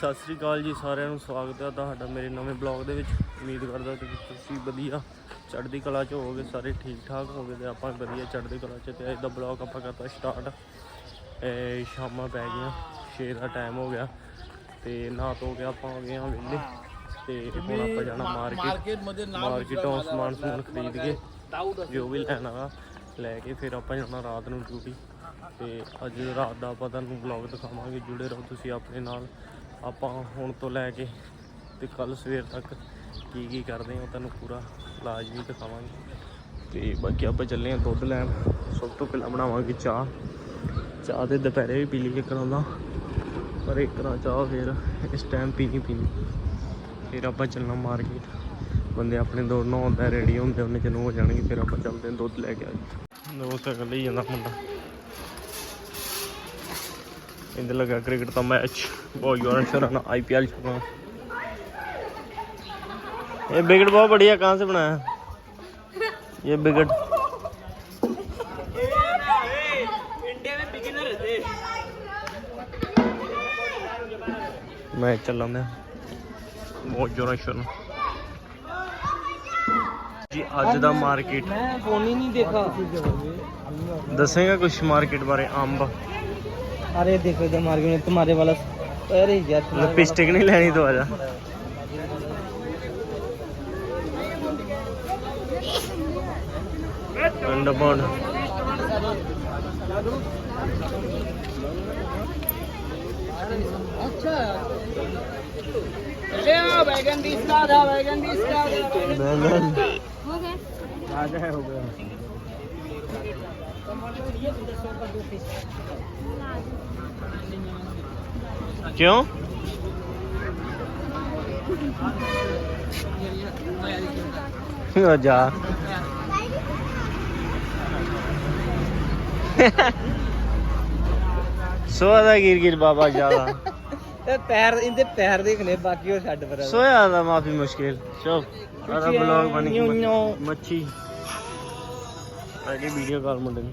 ਸਤਿ ਸ੍ਰੀ ਅਕਾਲ ਜੀ ਸਾਰਿਆਂ ਨੂੰ ਸਵਾਗਤ ਹੈ ਤੁਹਾਡਾ ਮੇਰੇ ਨਵੇਂ ਬਲੌਗ ਦੇ ਵਿੱਚ। ਉਮੀਦ ਕਰਦਾ ਕਿ ਤੁਸੀਂ ਵਧੀਆ ਚੜ੍ਹਦੀ ਕਲਾ 'ਚ ਹੋਵੋਗੇ ਸਾਰੇ ਠੀਕ ਠਾਕ ਹੋਵੋਗੇ ਤੇ ਆਪਾਂ ਵਧੀਆ ਚੜ੍ਹਦੀ ਕਲਾ 'ਚ ਤੇ ਅੱਜ ਦਾ ਬਲੌਗ ਆਪਾਂ ਕਰਤਾ ਸਟਾਰਟ ਇਹ ਸ਼ਾਮਾਂ ਪੈ ਗਈਆਂ 6 ਦਾ ਟਾਈਮ ਹੋ ਗਿਆ ਤੇ ਨਾ ਧੋ ਕੇ ਆਪਾਂ ਆ ਗਏ ਹਾਂ ਵਿਹਲੇ। ਤੇ ਹੁਣ ਆਪਾਂ ਜਾਣਾ ਮਾਰਕੀਟ ਮਾਰਕੀਟੋਂ ਸਮਾਨ ਸਮਾਨ ਖਰੀਦ ਕੇ ਜੋ ਵੀ ਲੈਣਾ ਵਾ ਲੈ ਕੇ ਫਿਰ ਆਪਾਂ ਜਾਣਾ ਰਾਤ ਨੂੰ ਡਿਊਟੀ ਤੇ ਅੱਜ ਰਾਤ ਦਾ ਆਪਾਂ ਤੁਹਾਨੂੰ ਬਲੌਗ ਦਿਖਾਵਾਂਗੇ ਜੁੜੇ ਰਹੋ ਤੁਸੀਂ ਆਪਣੇ ਨਾਲ। ਆਪਾਂ ਹੁਣ ਤੋਂ ਲੈ ਕੇ ਤੇ ਕੱਲ ਸਵੇਰ ਤੱਕ ਕੀ ਕੀ ਕਰਦੇ ਹਾਂ ਤੁਹਾਨੂੰ ਪੂਰਾ ਲਾਜ਼ਮੀ ਦਿਖਾਵਾਂਗੇ। ਤੇ ਬਾਕੀ ਆਪਾਂ ਚੱਲੇ ਹਾਂ ਦੁੱਧ ਲੈਣ। ਸਭ ਤੋਂ ਪਹਿਲਾਂ ਬਣਾਵਾਂਗੇ ਚਾਹ। ਚਾਹ ਤੇ ਦੁਪਹਿਰੇ ਵੀ ਪੀ ਲਈ ਇੱਕ ਦਾ ਪਰ ਇੱਕ ਤਰ੍ਹਾਂ ਚਾਹ ਫਿਰ ਇਸ ਟਾਈਮ ਪੀਣੀ ਪੀਣੀ। ਫਿਰ ਆਪਾਂ ਚੱਲਣਾ ਮਾਰਕੀਟ। ਬੰਦੇ ਆਪਣੇ ਦੌੜ ਨੂੰ ਆਉਂਦਾ ਰੈਡੀ ਹੁੰਦੇ, ਉਹਨੇ ਜਦੋਂ ਹੋ ਜਾਣਗੇ, ਫਿਰ ਆਪਾਂ ਚੱਲਦੇ ਹਾਂ ਦੁੱਧ ਲੈ ਕੇ ਆ ਜੀ ਦੋ ਸਾਈਕਲ ਜਾਂਦਾ ਮੁੰਡਾ। ਇੰਦ ਲਗਾ ਕ੍ਰਿਕਟ ਦਾ ਮੈਚ ਬਹੁਤ ਯਾਰ ਸ਼ਰਨ आईपीएल चल रहा ये विकेट बहुत बढ़िया कहाँ से बनाया है? ये विकेट मैं चल रहा ਬਹੁਤ ਜੋਰਾਂ ਸ਼ੋਰਾਂ ਜੀ ਅੱਜ ਦਾ ਮਾਰਕੀਟ मैं फोन ही नहीं देखा ਦੱਸੇਗਾ ਕੁਝ ਮਾਰਕੀਟ ਬਾਰੇ ਅੰਬ अरे देखो इधर मार गए तुम्हारे वाला अरे यार लिपस्टिक मतलब नहीं लेनी तो आजा अंडर बोर्ड। अच्छा। ले बैगन बीस का था बैगन बीस का बैगन हो गया। आ गया हो गया। ਕਿਉਂ? ਹੋ ਜਾ। ਸੋਦਾ ਗਿਰ ਗਿਰ ਬਾਬਾ ਜਾਦਾ ਤੇ ਪੈਰ ਇਹਦੇ ਪੈਰ ਦੇਖਨੇ ਬਾਕੀ ਉਹ ਛੱਡ ਪਰ। ਸੋਇਆ ਦਾ ਮਾਫੀ ਮੁਸ਼ਕਿਲ। ਚੋ ਆਰਾ ਕੁਛ ਬਲੌਗ ਬਣ ਨਿਊ ਗਿਆ ਨਿਊ। ਮੱਛੀ। ਅਜੀ ਵੀਡੀਓ ਕਾਲ ਮੁੰਡੇ ਨੂੰ।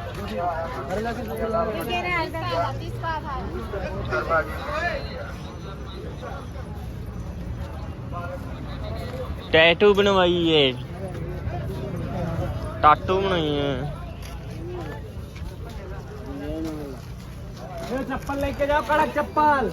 टैटू बनवाई है टाटू बनाई है चप्पल लेके जाओ कड़क चप्पल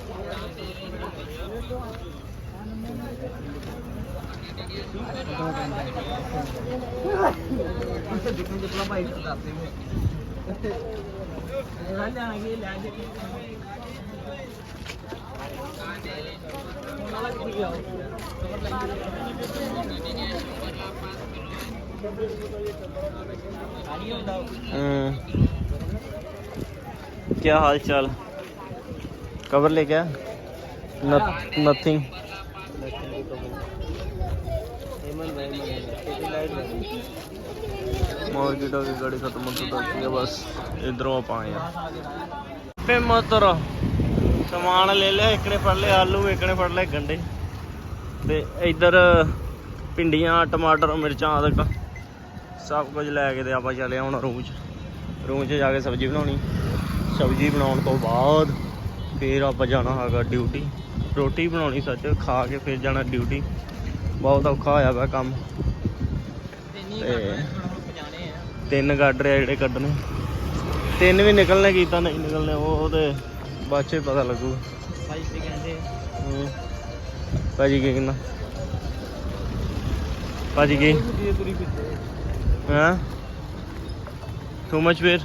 क्या हाल चाल कवर ले क्या नथिंग मार्केट की गाड़ी खत्म हो चुकी है बस इधरों आप आए हैं पे मतर ਸਮਾਨ ਲੈ ਲਿਆ ਇੱਕ ਨੇ ਫੜ ਲਏ ਆਲੂ ਇੱਕ ਨੇ ਫੜ ਲਏ ਗੰਡੇ ਤੇ ਇੱਧਰ ਭਿੰਡੀਆਂ ਟਮਾਟਰ ਮਿਰਚਾਂ ਆਦਿਕ ਸਭ ਕੁਝ ਲੈ ਕੇ ਤੇ ਆਪਾਂ ਚੱਲੇ ਹੁਣ ਰੂਮ 'ਚ ਰੂਮ 'ਚ ਜਾ ਕੇ ਸਬਜ਼ੀ ਬਣਾਉਣੀ ਸਬਜ਼ੀ ਬਣਾਉਣ ਤੋਂ ਬਾਅਦ ਫਿਰ ਆਪਾਂ ਜਾਣਾ ਹੈਗਾ ਡਿਊਟੀ ਰੋਟੀ ਬਣਾਉਣੀ ਸੱਚ ਖਾ ਕੇ ਫਿਰ ਜਾਣਾ ਡਿਊਟੀ ਬਹੁਤ ਔਖਾ ਹੋਇਆ ਵਾ ਕੰਮ ਤਿੰਨ ਗਾਡਰ ਆ ਜਿਹੜੇ ਕੱਢਣੇ। ਤਿੰਨ ਵੀ ਨਿਕਲਣੇ ਕੀਤਾ ਨਹੀਂ ਨਿਕਲਣੇ ਉਹ ਤੇ ਬਾਅਦ ਚ ਪਤਾ ਲੱਗੂ। ਭਾਜੀ ਕੀ ਕਹਿੰਦਾ? ਭਾਜੀ ਕੀ? ਹਾਂ? ਟੂ ਮਚ ਵੇਰ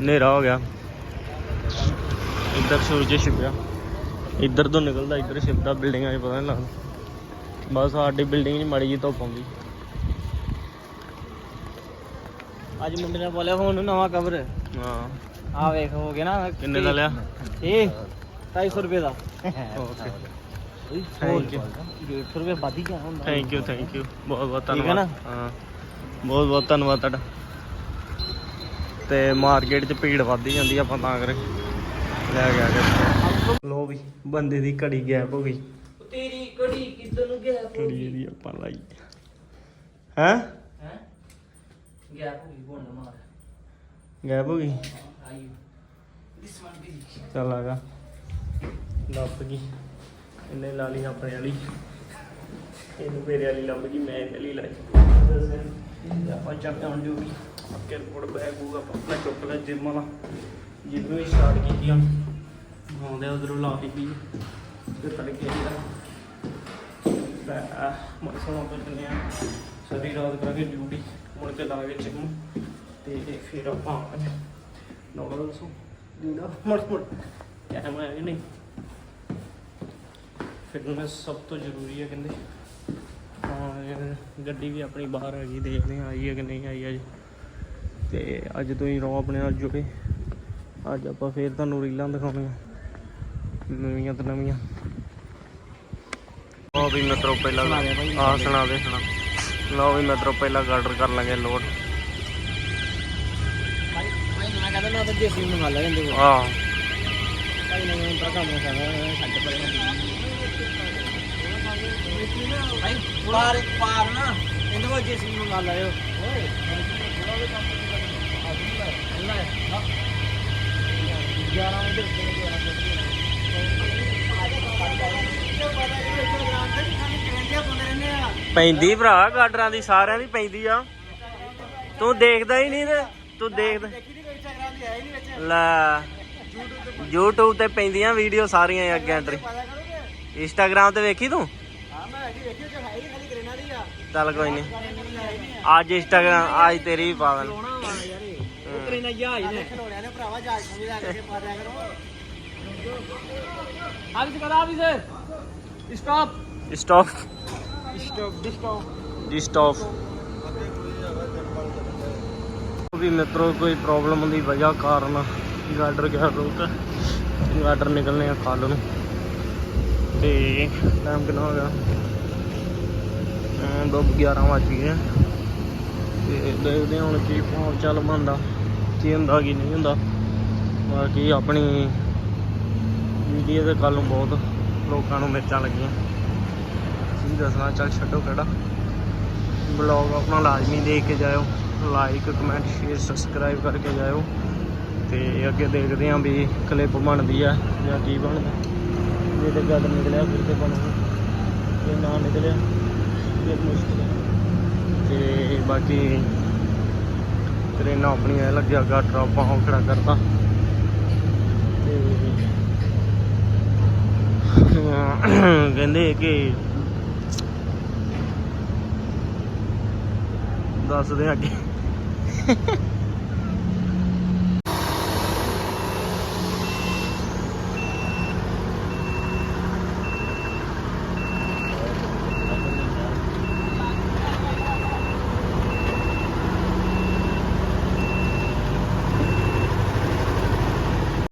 ਹਨੇਰਾ ਹੋ ਗਿਆ। ਇੱਧਰ ਸੂਰਜ ਛਿਪ ਗਿਆ ਇੱਧਰ ਤੋਂ ਨਿਕਲਦਾ ਇੱਧਰ ਛਿਪਦਾ ਬਿਲਡਿੰਗਾਂ 'ਚ ਪਤਾ ਨਹੀਂ ਲੱਗਦਾ। ਬਸ ਸਾਡੀ ਬਿਲਡਿੰਗ 'ਚ ਮਾੜੀ ਜੀ ਧੁੱਪ ਆਉਂਦੀ। ਅੱਜ ਮੁੰਡੇ ਨੇ ਬੋਲਿਆ ਹੁਣ ਨਵਾਂ ਕਵਰ ਹਾਂ। ਆ ਵੇਖ ਹੋ ਗਿਆ ਨਾ ਕਿੰਨੇ ਦਾ ਲਿਆ? ਇਹ 250 ਰੁਪਏ ਦਾ। ਓਕੇ। Thank you. 150 ਰੁਪਏ ਵੱਧ ਹੀ ਗਿਆ ਹੁੰਦਾ ਥੈਂਕ ਯੂ ਥੈਂਕ ਯੂ ਬਹੁਤ ਬਹੁਤ ਠੀਕ ਹੈ ਧੰਨਵਾਦ। ਨਾ? ਹਾਂ। ਬਹੁਤ ਬਹੁਤ ਧੰਨਵਾਦ ਤੁਹਾਡਾ। ਤੇ ਮਾਰਕੀਟ 'ਚ ਭੀੜ ਵੱਧਦੀ ਜਾਂਦੀ ਆ, ਆਪਾਂ ਤਾਂ ਕਰੇ ਲੈ ਗਿਆ ਕੇ ਲੋ ਵੀ ਬੰਦੇ ਦੀ ਘੜੀ ਗੈਪ ਹੋ ਗਈ। ਤੇਰੀ ਕੜੀ ਕਿੱਧਰ ਨੂੰ ਗਿਆ ਘੜੀ ਇਹਦੀ ਆਪਾਂ ਲਾਈ। ਹੈ? ਹੈ ਮਾਰ ਗੈਪ ਹੋ ਗਈ? ਆਈ। ਦਿਸ ਵਨ ਵੀ ਚੱਲ ਆਗਾ ਲੱਭ ਗਈ। ਇਹਨੇ ਲਾ ਲਈ ਆਪਣੇ ਵਾਲੀ। ਇਹਨੂੰ ਮੇਰੇ ਵਾਲੀ ਲੱਭ ਗਈ ਮੈਂ ਇਹਦੇ ਲਈ। ਲਾਈ ਆਪਾਂ ਚੱਲ ਆਉਣ ਜੋ ਵੀ ਕਿਰਪੁਰ ਬੈਗ ਹੋਊਗਾ ਆਪਾਂ ਆਪਣਾ ਚੁੱਕ ਲੈ ਜਿਮ ਵਾਲਾ। ਜਿੱਦੋਂ ਹੀ ਸਟਾਰਟ ਕੀਤੀ ਆ। ਆਉਂਦੇ ਉਧਰੋਂ ਲਾ ਲਈ ਵੀ। ਤੇ ਤੜਕੇ ਜਿਹੜਾ ਤਾਂ ਮਸਲੋਂ ਤੋਂ ਚੱਲੇ ਆ। ਸਾਰੀ ਰਾਤ ਕਰਾਂਗੇ ਡਿਊਟੀ ਮੁੜ ਕੇ ਲਾਗੇ ਜਿਮ ਤੇ ਫਿਰ ਆਪਾਂ ਆਵਾਂਗੇ ਨੌਕਰ ਦੱਸੋ। ਦੀਦਾ ਮੜ ਮੜ। ਟਾਈਮ ਆਇਆ ਕਿ ਨਹੀਂ? ਫਿਟਨੈਸ ਸਭ ਤੋਂ ਜ਼ਰੂਰੀ ਹੈ ਕਹਿੰਦੇ। ਹਾਂ ਗੱਡੀ ਵੀ ਆਪਣੀ ਬਾਹਰ ਹੈਗੀ ਦੇਖਦੇ ਹਾਂ ਆਈ ਹੈ ਕਿ ਨਹੀਂ ਆਈ ਅਜੇ। ਤੇ ਅੱਜ ਤੋਂ ਹੀ ਰਹੋ ਆਪਣੇ ਨਾਲ ਜੁੜੇ। ਅੱਜ ਆਪਾਂ ਫੇਰ ਤੁਹਾਨੂੰ ਰੀਲਾਂ ਦਿਖਾਉਣੀਆਂ। ਨਵੀਆਂ ਤੋਂ ਨਵੀਆਂ। ਉਹ ਵੀ ਮਿੱਤਰੋ ਪਹਿਲਾਂ। ਹਾਂ ਸੁਣਾ ਦੇ ਸੁਣਾ ਲਓ ਵੀ ਮਿੱਤਰੋ, ਪਹਿਲਾਂ ਗਾਰਡਰ ਕਰ ਲਾਂਗੇ ਲੋਡ ਮੈਂ ਕਹਿੰਦਾ ਮੈਂ ਤਾਂ ਦੇਸੀ ਮੰਗਾ ਲੈ ਜਾਂਦੇ ਕੋਲ ਭਾਈ ਨੇ ਮੈਨੂੰ ਤਾਂ ਕੰਮ ਕਰਨਾ ਛੱਡ ਪਰੇ ਭਾਈ ਪਾਰ ਇੱਕ ਪਾਰ ਨਾ ਇਹਦੇ ਕੋਲ ਦੇਸੀ ਮੰਗਾ ਲਿਓ ਓਏ ਗਿਆਰਾਂ ਵਜੇ ਪੈਂਦੀ ਭਰਾ ਗਾਡਰਾਂ ਦੀ ਸਾਰਿਆਂ ਦੀ ਪੈਂਦੀ ਆ। ਤੂੰ ਦੇਖਦਾ ਹੀ ਨਹੀਂ ਤੇ ਤੂੰ ਦੇਖਦਾ। ਲੈ YouTube ਤੇ ਪੈਂਦੀਆਂ ਵੀਡੀਓ ਸਾਰੀਆਂ ਅੱਗੇ ਐਂਟਰੀ Instagram ਤੇ ਵੇਖੀ ਤੂੰ? ਚੱਲ ਕੋਈ ਨਹੀਂ। ਅੱਜ Instagram ਅੱਜ ਤੇਰੀ ਵੀ ਪਾ ਦੇਣ। ਕਰੇਨਾ ਜਹਾਜ਼ ਨੇ ਖਲੋੜਿਆਂ ਨੇ ਭਰਾਵਾ ਜਹਾਜ਼ ਲੈ ਕੇ ਪਾ ਦਿਆ ਕਰੋ ਆਵਿਸ ਕਰ ਆਵਿਸ ਸਟਾਪ ਸਟਾਪ ਸਟਾਪ ਵੀ ਮਿੱਤਰੋ ਕੋਈ ਪ੍ਰੋਬਲਮ ਦੀ ਵਜ੍ਹਾ ਕਾਰਨ ਗਾਡਰ ਗਿਆ ਰੁਕ ਗਾਡਰ ਨਿਕਲਨੇ ਆ ਕੱਲ ਨੂੰ। ਤੇ ਟਾਈਮ ਕਿੰਨਾ ਹੋ ਗਿਆ? ਅਮ ਦੋ 11 ਵੱਜ ਗਏ ਆ। ਤੇ ਦੇਖਦੇ ਹਾਂ ਹੁਣ ਕੀ ਭਾਵ ਚੱਲ ਬੰਦਾ ਕੀ ਹੁੰਦਾ ਕੀ ਨਹੀਂ ਹੁੰਦਾ। ਬਾਕੀ ਆਪਣੀ ਵੀਡੀਓ ਤੇ ਕੱਲ ਨੂੰ ਬਹੁਤ ਲੋਕਾਂ ਨੂੰ ਮਿਰਚਾਂ ਲੱਗੀਆਂ। ਕੀ ਦੱਸਣਾ, ਚੱਲ ਛੱਡੋ ਕਿਹੜਾ ਬਲੌਗ ਆਪਣਾ ਲਾਜ਼ਮੀ ਦੇਖ ਕੇ ਜਾਇਓ ਲਾਈਕ ਕਮੈਂਟ ਸ਼ੇਅਰ ਸਬਸਕ੍ਰਾਈਬ ਕਰਕੇ ਜਾਇਓ। ਤੇ ਅੱਗੇ ਦੇਖਦੇ ਆਂ ਵੀ ਕਲਿੱਪ ਬਣਦੀ ਆ ਜਾਂ ਕੀ ਬਣਦਾ। ਜੇ ਤੇ ਗੱਲ ਨਿਕਲਿਆ ਫਿਰ ਤੇ ਬਣੂਗਾ ਜੇ ਨਾ ਨਿਕਲਿਆ, ਫਿਰ ਮੁਸ਼ਕਿਲ ਹੈ ਤੇ ਬਾਕੀ ਟ੍ਰੇਨਾਂ ਆਪਣੀਆਂ ਇਹ ਲੱਗਿਆ ਗਾਟਰ ਆਪਾਂ ਉਹ ਖੜਾ ਕਰਤਾ। ਤੇ ਕਹਿੰਦੇ ਕਿ ਦੱਸਦੇ ਆ ਅੱਗੇ